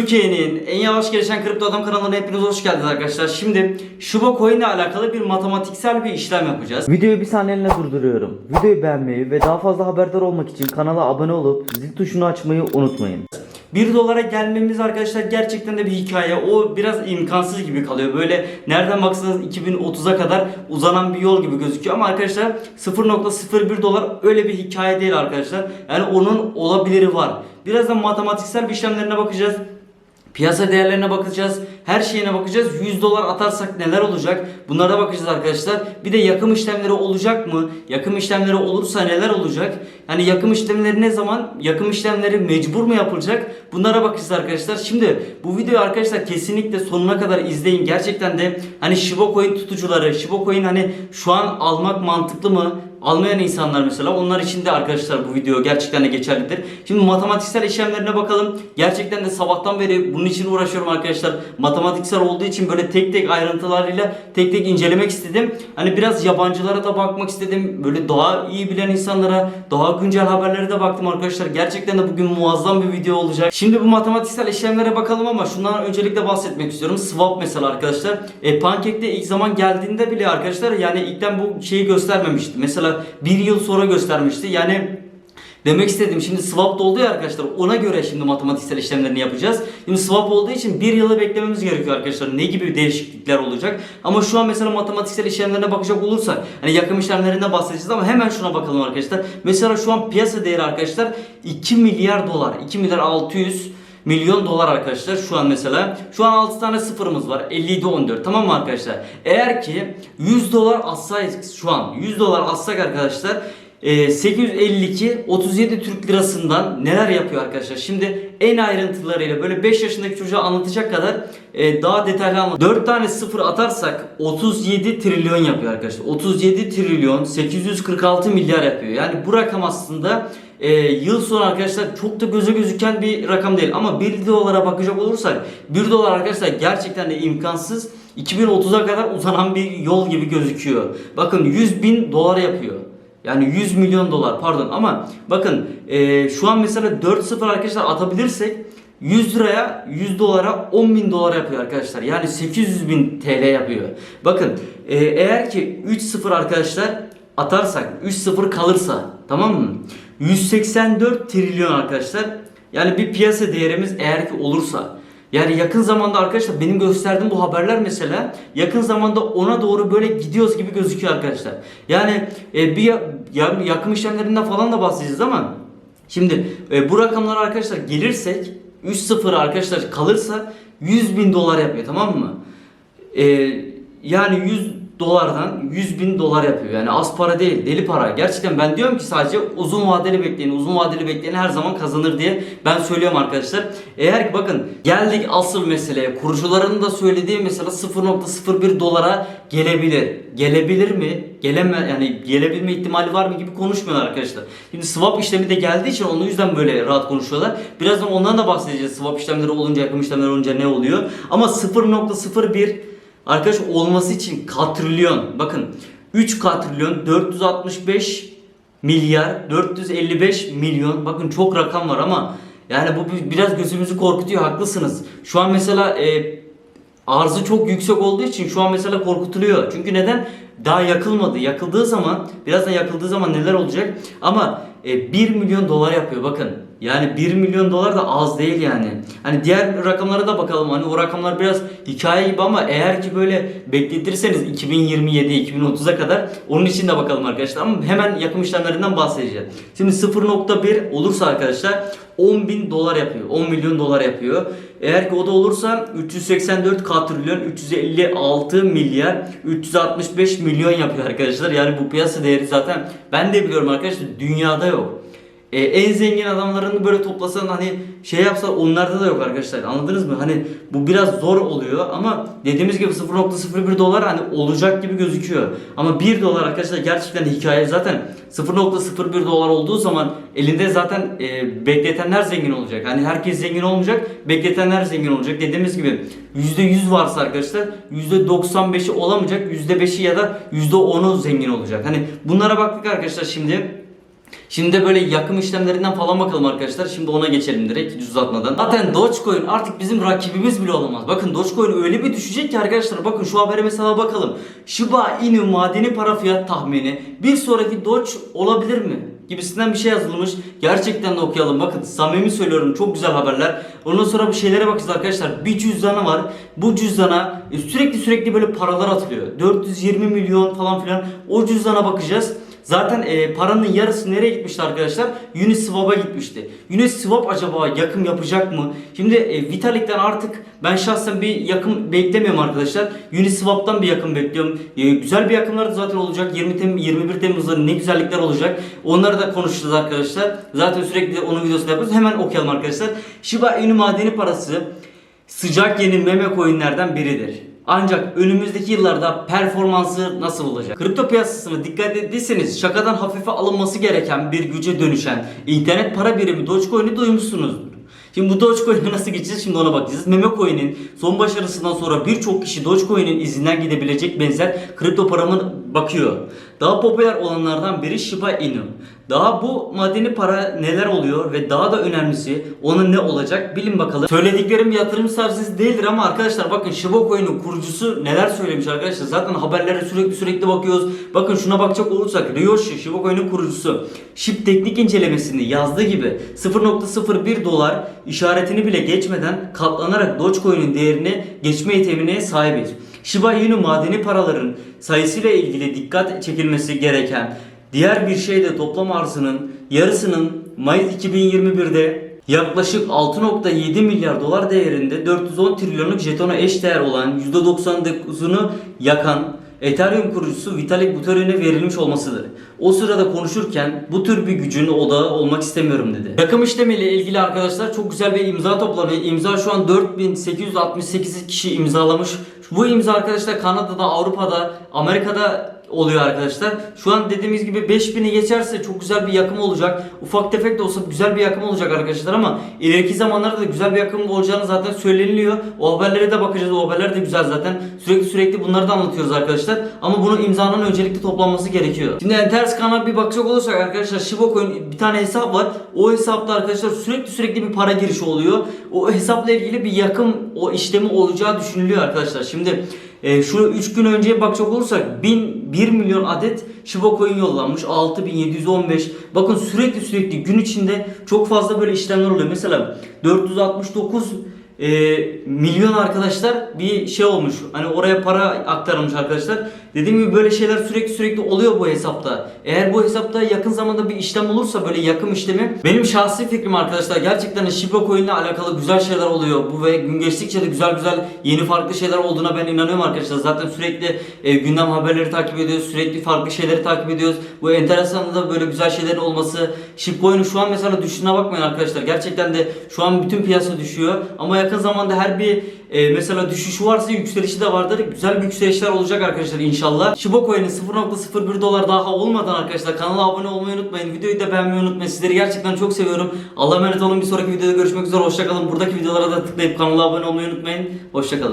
Türkiye'nin en yavaş gelişen kripto adam kanalına hepiniz hoş geldiniz arkadaşlar. Şimdi Shiba Coin ile alakalı bir matematiksel bir işlem yapacağız. Videoyu bir saniyeliğine durduruyorum. Videoyu beğenmeyi ve daha fazla haberdar olmak için kanala abone olup zil tuşunu açmayı unutmayın. 1 dolara gelmemiz arkadaşlar gerçekten de bir hikaye. O biraz imkansız gibi kalıyor. Böyle nereden baksanız 2030'a kadar uzanan bir yol gibi gözüküyor. Ama arkadaşlar 0.01 dolar öyle bir hikaye değil arkadaşlar. Yani onun olabiliri var. Birazdan matematiksel bir işlemlerine bakacağız. Piyasa değerlerine bakacağız. Her şeyine bakacağız. 100 dolar atarsak neler olacak? Bunlara bakacağız arkadaşlar. Bir de yakım işlemleri olacak mı? Yakım işlemleri olursa neler olacak? Yani yakım işlemleri ne zaman? Yakım işlemleri mecbur mu yapılacak? Bunlara bakacağız arkadaşlar. Şimdi bu videoyu arkadaşlar kesinlikle sonuna kadar izleyin. Gerçekten de hani Shiba Coin tutucuları, Shiba Coin hani şu an almak mantıklı mı? Almayan insanlar mesela onlar için de arkadaşlar bu video gerçekten de geçerlidir. Şimdi matematiksel işlemlerine bakalım. Gerçekten de sabahtan beri bunun için uğraşıyorum arkadaşlar. Matematiksel olduğu için böyle tek tek ayrıntılarıyla tek tek incelemek istedim. Hani biraz yabancılara da bakmak istedim. Böyle daha iyi bilen insanlara, daha güncel haberlere de baktım arkadaşlar. Gerçekten de bugün muazzam bir video olacak. Şimdi bu matematiksel işlemlere bakalım ama şundan öncelikle bahsetmek istiyorum. Swap mesela arkadaşlar. E, Pancake'de ilk zaman geldiğinde bile arkadaşlar yani ilkten bu şeyi göstermemişti. Mesela bir yıl sonra göstermişti. Yani Demek istedim şimdi swap oldu ya arkadaşlar ona göre şimdi matematiksel işlemlerini yapacağız. Şimdi swap olduğu için bir yılı beklememiz gerekiyor arkadaşlar. Ne gibi değişiklikler olacak? Ama şu an mesela matematiksel işlemlerine bakacak olursak hani yakım işlemlerine bahsedeceğiz ama hemen şuna bakalım arkadaşlar. Mesela şu an piyasa değeri arkadaşlar 2 milyar dolar. 2 milyar 600 milyon dolar arkadaşlar şu an mesela. Şu an 6 tane sıfırımız var. 57 14 tamam mı arkadaşlar? Eğer ki 100 dolar atsaydık şu an 100 dolar atsak arkadaşlar e, 852 37 Türk lirasından neler yapıyor arkadaşlar? Şimdi en ayrıntılarıyla böyle 5 yaşındaki çocuğa anlatacak kadar e, daha detaylı anlat. 4 tane sıfır atarsak 37 trilyon yapıyor arkadaşlar. 37 trilyon 846 milyar yapıyor. Yani bu rakam aslında e, yıl sonu arkadaşlar çok da göze gözüken bir rakam değil. Ama 1 dolara bakacak olursak 1 dolar arkadaşlar gerçekten de imkansız. 2030'a kadar uzanan bir yol gibi gözüküyor. Bakın 100 bin dolar yapıyor. Yani 100 milyon dolar pardon ama bakın e, şu an mesela 4 sıfır arkadaşlar atabilirsek 100 liraya 100 dolara 10 bin dolar yapıyor arkadaşlar. Yani 800 bin TL yapıyor. Bakın e, eğer ki 3 sıfır arkadaşlar atarsak 3 sıfır kalırsa tamam mı? 184 trilyon arkadaşlar. Yani bir piyasa değerimiz eğer ki olursa yani yakın zamanda arkadaşlar benim gösterdiğim bu haberler mesela yakın zamanda ona doğru böyle gidiyoruz gibi gözüküyor arkadaşlar. Yani e, bir ya, ya- yakım işlemlerinden falan da bahsedeceğiz ama şimdi e, bu rakamlara arkadaşlar gelirsek 3-0 arkadaşlar kalırsa 100 bin dolar yapıyor tamam mı? E, yani 100 dolardan 100 bin dolar yapıyor. Yani az para değil, deli para. Gerçekten ben diyorum ki sadece uzun vadeli bekleyin, uzun vadeli bekleyin her zaman kazanır diye ben söylüyorum arkadaşlar. Eğer ki bakın geldik asıl meseleye. Kurucuların da söylediği mesela 0.01 dolara gelebilir. Gelebilir mi? Geleme yani gelebilme ihtimali var mı gibi konuşmuyorlar arkadaşlar. Şimdi swap işlemi de geldiği için onun yüzden böyle rahat konuşuyorlar. Birazdan ondan da bahsedeceğiz. Swap işlemleri olunca, yakım işlemleri olunca ne oluyor? Ama 0.01 Arkadaş olması için katrilyon bakın 3 katrilyon 465 milyar 455 milyon bakın çok rakam var ama yani bu bi- biraz gözümüzü korkutuyor haklısınız. Şu an mesela e, arzı çok yüksek olduğu için şu an mesela korkutuluyor. Çünkü neden? Daha yakılmadı. Yakıldığı zaman birazdan yakıldığı zaman neler olacak? Ama e, 1 milyon dolar yapıyor bakın. Yani 1 milyon dolar da az değil yani. Hani diğer rakamlara da bakalım. Hani o rakamlar biraz hikaye gibi ama eğer ki böyle bekletirseniz 2027 2030'a kadar onun için de bakalım arkadaşlar. Ama hemen yakım işlemlerinden bahsedeceğiz. Şimdi 0.1 olursa arkadaşlar 10 bin dolar yapıyor. 10 milyon dolar yapıyor. Eğer ki o da olursa 384 katrilyon 356 milyar 365 milyon yapıyor arkadaşlar. Yani bu piyasa değeri zaten ben de biliyorum arkadaşlar dünyada yok. Ee, en zengin adamlarını böyle toplasan hani şey yapsa onlarda da yok arkadaşlar anladınız mı? Hani bu biraz zor oluyor ama dediğimiz gibi 0.01 dolar hani olacak gibi gözüküyor. Ama 1 dolar arkadaşlar gerçekten hikaye zaten 0.01 dolar olduğu zaman elinde zaten e, bekletenler zengin olacak. Hani herkes zengin olmayacak bekletenler zengin olacak. Dediğimiz gibi %100 varsa arkadaşlar %95'i olamayacak %5'i ya da %10'u zengin olacak. Hani bunlara baktık arkadaşlar şimdi. Şimdi böyle yakım işlemlerinden falan bakalım arkadaşlar. Şimdi ona geçelim direkt uzatmadan. Zaten Dogecoin artık bizim rakibimiz bile olamaz. Bakın Dogecoin öyle bir düşecek ki arkadaşlar. Bakın şu habere mesela bakalım. Shiba Inu madeni para fiyat tahmini bir sonraki Doge olabilir mi? gibisinden bir şey yazılmış. Gerçekten de okuyalım. Bakın samimi söylüyorum çok güzel haberler. Ondan sonra bir şeylere bakacağız arkadaşlar. Bir cüzdanı var. Bu cüzdana e, sürekli sürekli böyle paralar atılıyor. 420 milyon falan filan. O cüzdana bakacağız. Zaten e, paranın yarısı nereye gitmişti arkadaşlar? Uniswap'a gitmişti. Uniswap acaba yakım yapacak mı? Şimdi e, Vitalik'ten artık ben şahsen bir yakım beklemiyorum arkadaşlar. Uniswap'tan bir yakım bekliyorum. E, güzel bir yakımlar da zaten olacak. 20 Tem 21 Temmuz'da ne güzellikler olacak. Onları da konuşacağız arkadaşlar. Zaten sürekli onun videosunu yapıyoruz. Hemen okuyalım arkadaşlar. Shiba Inu madeni parası sıcak yeni meme coinlerden biridir. Ancak önümüzdeki yıllarda performansı nasıl olacak? Kripto piyasasına dikkat ettiyseniz şakadan hafife alınması gereken bir güce dönüşen internet para birimi Dogecoin'i duymuşsunuzdur. Şimdi bu Dogecoin'e nasıl geçeceğiz şimdi ona bakacağız. Memecoin'in son başarısından sonra birçok kişi Dogecoin'in izinden gidebilecek benzer kripto paramın bakıyor. Daha popüler olanlardan biri Shiba Inu. Daha bu madeni para neler oluyor ve daha da önemlisi onun ne olacak bilin bakalım. Söylediklerim yatırım tavsiyesi değildir ama arkadaşlar bakın Shiba Coin'in kurucusu neler söylemiş arkadaşlar. Zaten haberlere sürekli sürekli bakıyoruz. Bakın şuna bakacak olursak Ryoshi Shiba Coin'in kurucusu SHIB teknik incelemesinde yazdığı gibi 0.01 dolar işaretini bile geçmeden katlanarak Dogecoin'in değerini geçme yeteneğine sahibiz. Shiba Inu madeni paraların sayısıyla ilgili dikkat çekilmesi gereken diğer bir şey de toplam arzının yarısının Mayıs 2021'de yaklaşık 6.7 milyar dolar değerinde 410 trilyonluk jetona eş değer olan %99'unu yakan Ethereum kurucusu Vitalik Buterin'e verilmiş olmasıdır. O sırada konuşurken bu tür bir gücün odağı olmak istemiyorum dedi. Yakım işlemiyle ilgili arkadaşlar çok güzel bir imza toplanıyor. İmza şu an 4868 kişi imzalamış. Bu imza arkadaşlar Kanada'da, Avrupa'da, Amerika'da oluyor arkadaşlar. Şu an dediğimiz gibi 5000'i geçerse çok güzel bir yakım olacak. Ufak tefek de olsa güzel bir yakım olacak arkadaşlar ama ileriki zamanlarda da güzel bir yakım olacağını zaten söyleniliyor. O haberlere de bakacağız. O haberler de güzel zaten. Sürekli sürekli bunları da anlatıyoruz arkadaşlar. Ama bunun imzanın öncelikle toplanması gerekiyor. Şimdi Enters kanalına bir bakacak olursak arkadaşlar Shiba Coin bir tane hesap var. O hesapta arkadaşlar sürekli sürekli bir para girişi oluyor. O hesapla ilgili bir yakım o işlemi olacağı düşünülüyor arkadaşlar. Şimdi e, şu 3 gün önceye bakacak olursak 1000 1 milyon adet Shiba Coin yollanmış. 6715 bakın sürekli sürekli gün içinde çok fazla böyle işlemler oluyor. Mesela 469 e, milyon arkadaşlar bir şey olmuş. Hani oraya para aktarılmış arkadaşlar dediğim gibi böyle şeyler sürekli sürekli oluyor bu hesapta. Eğer bu hesapta yakın zamanda bir işlem olursa böyle yakım işlemi benim şahsi fikrim arkadaşlar gerçekten Shiba Coin ile alakalı güzel şeyler oluyor. Bu ve gün geçtikçe de güzel güzel yeni farklı şeyler olduğuna ben inanıyorum arkadaşlar. Zaten sürekli e, gündem haberleri takip ediyoruz sürekli farklı şeyleri takip ediyoruz. Bu enteresan da böyle güzel şeylerin olması. Shiba Coin'in şu an mesela düşüşüne bakmayın arkadaşlar. Gerçekten de şu an bütün piyasa düşüyor. Ama yakın zamanda her bir e, mesela düşüşü varsa yükselişi de vardır. Güzel bir yükselişler olacak arkadaşlar inşallah. Shiba Coin'in 0.01 dolar daha olmadan arkadaşlar kanala abone olmayı unutmayın. Videoyu da beğenmeyi unutmayın. Sizleri gerçekten çok seviyorum. Allah'a emanet olun. Bir sonraki videoda görüşmek üzere. Hoşçakalın. Buradaki videolara da tıklayıp kanala abone olmayı unutmayın. Hoşçakalın.